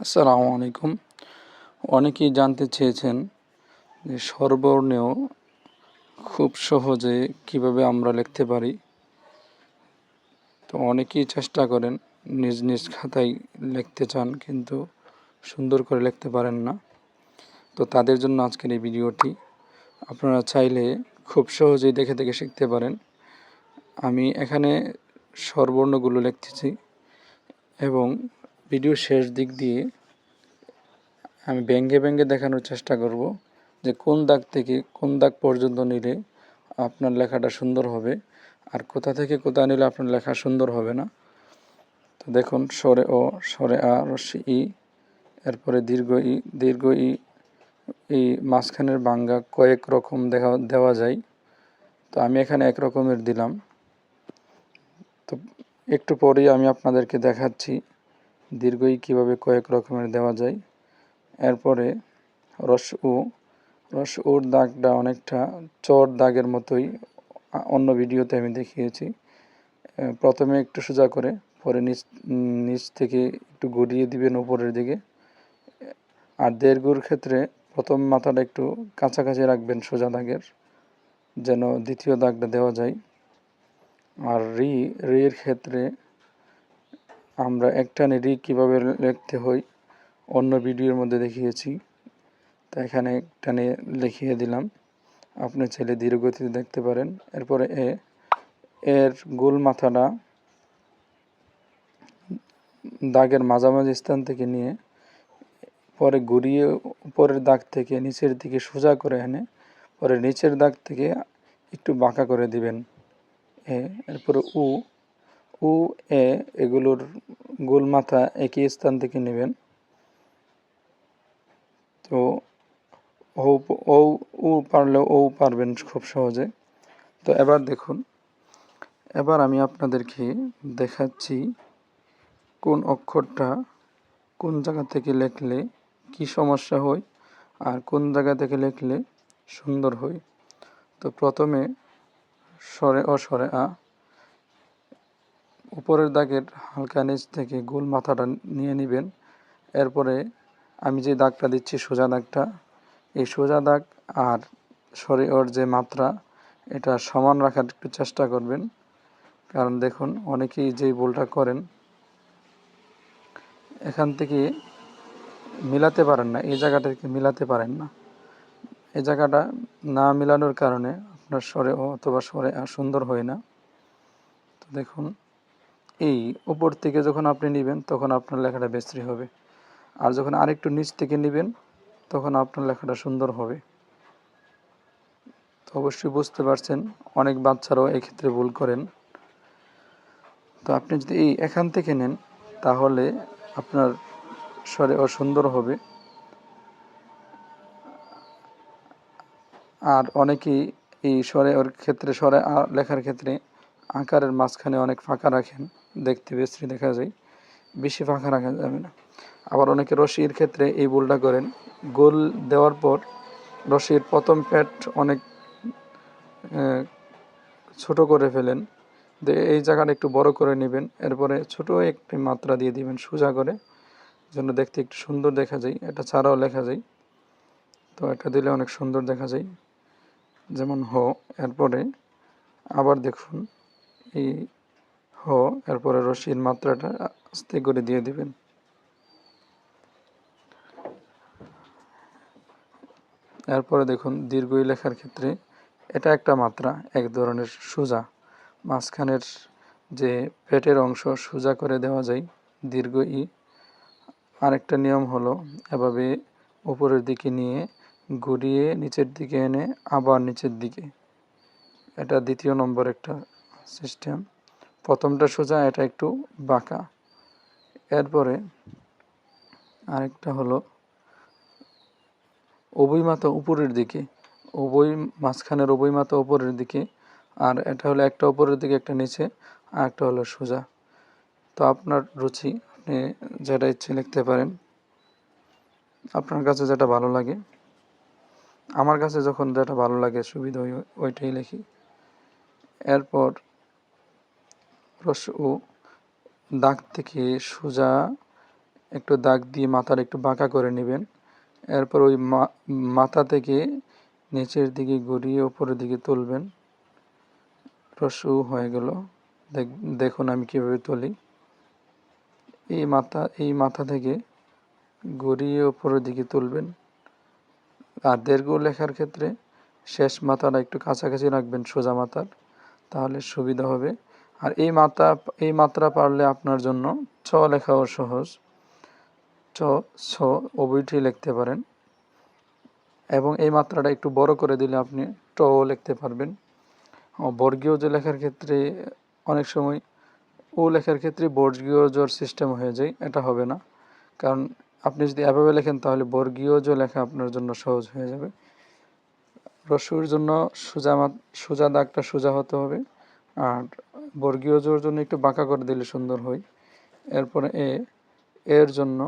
আসসালামু আলাইকুম। অনেকেই জানতে চেয়েছেন যে স্বরবর্ণেও খুব সহজে কীভাবে আমরা লিখতে পারি। তো অনেকেই চেষ্টা করেন নিজ নিজ খাতায় লিখতে চান কিন্তু সুন্দর করে লিখতে পারেন না। তো তাদের জন্য আজকের এই ভিডিওটি। আপনারা চাইলে খুব সহজেই দেখে দেখে শিখতে পারেন। আমি এখানে স্বরবর্ণগুলো লিখতেছি এবং ভিডিও শেষ দিক দিয়ে আমি ব্যঙ্গে ব্যঙ্গে দেখানোর চেষ্টা করব যে কোন দাগ থেকে কোন দাগ পর্যন্ত নিলে আপনার লেখাটা সুন্দর হবে আর কোথা থেকে কোথা নিলে আপনার লেখা সুন্দর হবে না। তো দেখুন, সরে ও, সরে আ রস্যি ই, এরপরে দীর্ঘ ই দীর্ঘ ই এই মাঝখানের বাঙ্গা কয়েক রকম দেখা, দেওয়া যায়। তো আমি এখানে এক রকমের দিলাম। তো একটু পরেই আমি আপনাদেরকে দেখাচ্ছি দীর্ঘই কীভাবে কয়েক রকমের দেওয়া যায়। এরপরে রস উ রস উর দাগটা অনেকটা চর দাগের মতোই অন্য ভিডিওতে আমি দেখিয়েছি। প্রথমে একটু সোজা করে, পরে নিচ নিচ থেকে একটু গড়িয়ে দিবেন উপরের দিকে। আর দেড়গুর ক্ষেত্রে প্রথম মাথাটা একটু কাছাকাছি রাখবেন সোজা দাগের, যেন দ্বিতীয় দাগটা দেওয়া যায়। আর রি, রির ক্ষেত্রে আমরা একটানে রি কীভাবে লিখতে হয়, অন্য ভিডিওর মধ্যে দেখিয়েছি। তা এখানে টানে লিখিয়ে দিলাম। আপনি ছেলে ধীরগতিতে দেখতে পারেন। এরপরে এ, এর গোল মাথাটা দাগের মাঝামাঝি স্থান থেকে নিয়ে, পরে ঘুরিয়ে উপরের দাগ থেকে নিচের দিকে সোজা করে এনে, পরে নিচের দাগ থেকে একটু বাঁকা করে দিবেন। এ, এরপরে উ উ এ এগুলোর গোল মাথা একই স্থান থেকে নেবেন। তো ও ও ও পারলে ও পারবেন খুব সহজে। তো এবার দেখুন, এবার আমি আপনাদেরকে দেখাচ্ছি কোন অক্ষরটা কোন জায়গা থেকে লেখলে কি সমস্যা হয় আর কোন জায়গা থেকে লিখলে সুন্দর হয়। তো প্রথমে স্বরে অস্বরে আ উপরের দাগের হালকা নিচ থেকে গোল মাথাটা নিয়ে নেবেন। এরপরে আমি যে দাগটা দিচ্ছি সোজা দাগটা, এই সোজা দাগ আর সরে ওর যে মাত্রা, এটা সমান রাখার একটু চেষ্টা করবেন। কারণ দেখুন, অনেকেই যেই ভুলটা করেন, এখান থেকে মিলাতে পারেন না, এই জায়গাটাকে মিলাতে পারেন না। এই জায়গাটা না মিলানোর কারণে আপনার স্বরে অথবা স্বরে সুন্দর হয় না। তো দেখুন এই উপর থেকে যখন আপনি নেবেন, তখন আপনার লেখাটা বিশ্রী হবে। আর যখন আরেকটু নিচ থেকে নেবেন, তখন আপনার লেখাটা সুন্দর হবে। তো অবশ্যই বুঝতে পারছেন, অনেক বাচ্চারাও এক্ষেত্রে ভুল করেন। তো আপনি যদি এই এখান থেকে নেন, তাহলে আপনার স্বরে অসুন্দর হবে। আর অনেকেই এই স্বরে, ওর ক্ষেত্রে, স্বরে লেখার ক্ষেত্রে আকারের মাঝখানে অনেক ফাঁকা রাখেন। দেখতে বিশ্রী দেখা যায়, বেশি ফাঁকা রাখা যাবে না। আবার অনেকে রশির ক্ষেত্রে এই ভুলটা করেন। গোল দেওয়ার পর রশির প্রথম প্যাট অনেক ছোট করে ফেলেন। এই জায়গাটা একটু বড় করে নেবেন। এরপরে ছোট একটি মাত্রা দিয়ে দিবেন সোজা করে, যেন দেখতে একটু সুন্দর দেখা যায়। এটা ছাড়াও লেখা যায়। তো এটা দিলে অনেক সুন্দর দেখা যায়। যেমন হ, এরপরে আবার দেখুন, এই এরপরে রশির মাত্রাটা আস্তে করে দিয়ে দিবেন। এরপরে দেখুন দীর্ঘই লেখার ক্ষেত্রে এটা একটা মাত্রা, এক ধরনের সোজা। মাঝখানের যে পেটের অংশ, সোজা করে দেওয়া যায়, দীর্ঘ ই। আরেকটা নিয়ম হলো, এভাবে উপরের দিকে নিয়ে ঘুরিয়ে নিচের দিকে এনে আবার নিচের দিকে। এটা দ্বিতীয় নম্বর একটা সিস্টেম প্রথমটা সোজা, এটা একটু বাঁকা। এরপরে আরেকটা হলো উভয় মাথা উপরের দিকে, উভয় মাঝখানের উভয় মাথা উপরের দিকে, আর এটা হলো একটা উপরের দিকে, একটা নিচে, আর একটা হলো সোজা। তো আপনার রুচি, আপনি যেটা ইচ্ছে লিখতে পারেন। আপনার কাছে যেটা ভালো লাগে, আমার কাছে যখন যেটা ভালো লাগে, সুবিধা ওই ওইটাই লিখি। এরপর রস ও দাগ থেকে সোজা একটু দাগ দিয়ে মাথার একটু বাঁকা করে নেবেন। এরপর ওই মাথা থেকে নিচের দিকে ঘুরিয়ে ওপরের দিকে তুলবেন। রসু হয়ে গেল। দেখ- দেখুন আমি কীভাবে তুলি। এই মাথা এই মাথা থেকে ঘুরিয়ে ওপরের দিকে তুলবেন। আর দীর্ঘ লেখার ক্ষেত্রে শেষ মাথাটা একটু কাছাকাছি রাখবেন, সোজা মাথার। তাহলে সুবিধা হবে। আর এই মাত্রা এই মাত্রা পারলে আপনার জন্য চ লেখাও সহজ। চ ছ উভয়টি লিখতে পারেন। এবং এই মাত্রাটা একটু বড় করে দিলে আপনি ট লিখতে পারবেন। বর্গীয় যে লেখার ক্ষেত্রে অনেক সময় ও লেখার ক্ষেত্রে বর্গীয় জোর সিস্টেম হয়ে যায়, এটা হবে না। কারণ আপনি যদি এভাবে লেখেন তাহলে বর্গীয় যে লেখা আপনার জন্য সহজ হয়ে যাবে। রসুর জন্য সোজা সোজা দাগটা সোজা হতে হবে। আর বর্গীয় জোর জন্য একটু বাঁকা করে দিলে সুন্দর হয়। এরপরে এ এর জন্য